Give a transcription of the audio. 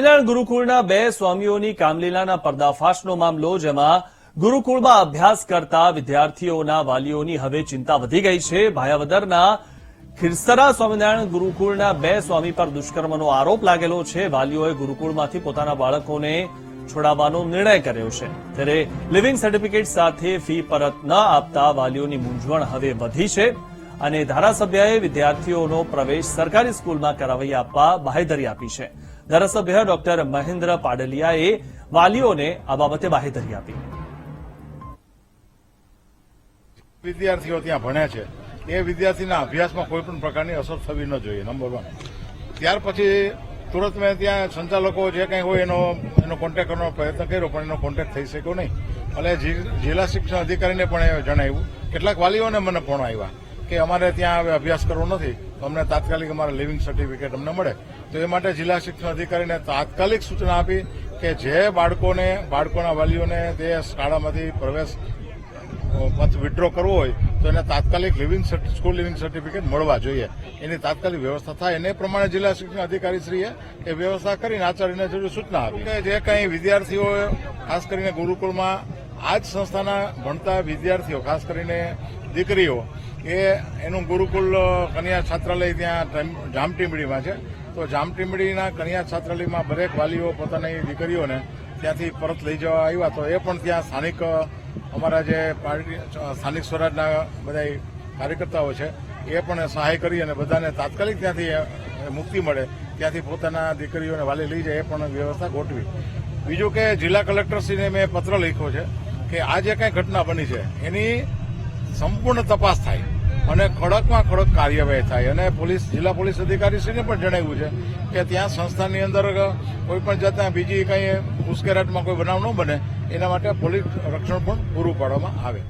સ્વામિનારાયણ ગુરુકુળના બે સ્વામીઓની કામલીલાના પર્દાફાશનો મામલો, જેમાં ગુરુકુળમાં અભ્યાસ કરતા વિદ્યાર્થીઓના વાલીઓની હવે ચિંતા વધી ગઈ છે. ભાયાવદરના ખીરસરા સ્વામિનારાયણ ગુરુકુળના બે સ્વામી પર દુષ્કર્મનો આરોપ લાગેલો છે. વાલીઓએ ગુરુકુળમાંથી પોતાના બાળકોને છોડાવવાનો નિર્ણય કર્યો છે. ત્યારે લિવિંગ સર્ટિફિકેટ સાથે ફી પરત ન આપતા વાલીઓની મૂંઝવણ હવે વધી છે. અને ધારાસભ્યએ વિદ્યાર્થીઓનો પ્રવેશ સરકારી સ્કૂલમાં કરાવી આપવા બાહેધરી આપી છે. ધારાસભ્ય ડોક્ટર મહેન્દ્ર પાડલિયાએ વાલીઓને આ બાબતે બાહેધરી આપી. વિદ્યાર્થીઓ ત્યાં ભણ્યા છે. એ વિદ્યાર્થીના અભ્યાસમાં કોઈ પણ પ્રકારની અસર થવી ન જોઈએ નંબર વન ત્યાર પછી તુરંત મેં ત્યાં સંચાલકો જે કંઈ હોય એનો એનો કોન્ટેક્ટ કરવાનો પ્રયત્ન કર્યો, પણ એનો કોન્ટેક્ટ થઈ શક્યો નહીં. એટલે જિલ્લા શિક્ષણ અધિકારીને પણ એ જણાવ્યું. કેટલાક વાલીઓને મને ફોન આવ્યા. કે અમારે ત્યાં હવે અભ્યાસ કરવો નથી. અમને તાત્કાલિક અમારે લિવિંગ સર્ટિફિકેટ અમને મળે. તો એ માટે જિલ્લા શિક્ષણ અધિકારીને તાત્કાલિક સૂચના આપી કે જે બાળકોને, બાળકોના વાલીઓને તે શાળામાંથી પ્રવેશ પથ વિડ્રો કરવો હોય, તો એને તાત્કાલિક લિવિંગ સ્કૂલ લિવિંગ સર્ટિફિકેટ મળવા જોઈએ. એની તાત્કાલિક વ્યવસ્થા થાય. એને પ્રમાણે જિલ્લા શિક્ષણ અધિકારીશ્રીએ એ વ્યવસ્થા કરીને આચાર્યને જરૂરી સૂચના આપી. કે જે કંઈ વિદ્યાર્થીઓ, ખાસ કરીને ગુરુકુળમાં આ જ સંસ્થાના ભણતા વિદ્યાર્થીઓ, ખાસ કરીને દીકરીઓ, એ એનું ગુરુકુલ કન્યા છાત્રાલય ત્યાં જામટીંબડીમાં છે. તો જામટીમડીના કન્યા છાત્રાલયમાં દરેક વાલીઓ પોતાની દીકરીઓને ત્યાંથી પરત લઈ જવા આવ્યા. તો એ પણ ત્યાં સ્થાનિક અમારા જે પાર્ટી સ્થાનિક સ્વરાજના બધા કાર્યકર્તાઓ છે, એ પણ સહાય કરી અને બધાને તાત્કાલિક ત્યાંથી મુક્તિ મળે. ત્યાંથી પોતાના દીકરીઓને વાલી લઈ જાય, એ પણ વ્યવસ્થા ગોઠવી. બીજું કે જિલ્લા કલેક્ટરશ્રીને મેં પત્ર લખ્યો છે. કે આ જે કંઈ ઘટના બની છે, એની સંપૂર્ણ તપાસ થાય અને કડકમાં કડક કાર્યવાહી થાય. અને પોલીસ, જિલ્લા પોલીસ અધિકારીશ્રીને પણ જણાવ્યું છે કે ત્યાં સંસ્થાની અંદર કોઈ પણ જાતના બીજી કંઈ ઉશ્કેરાટમાં કોઈ બનાવ ન બને, એના માટે પોલીસ રક્ષણ પણ પૂરું પાડવામાં આવે.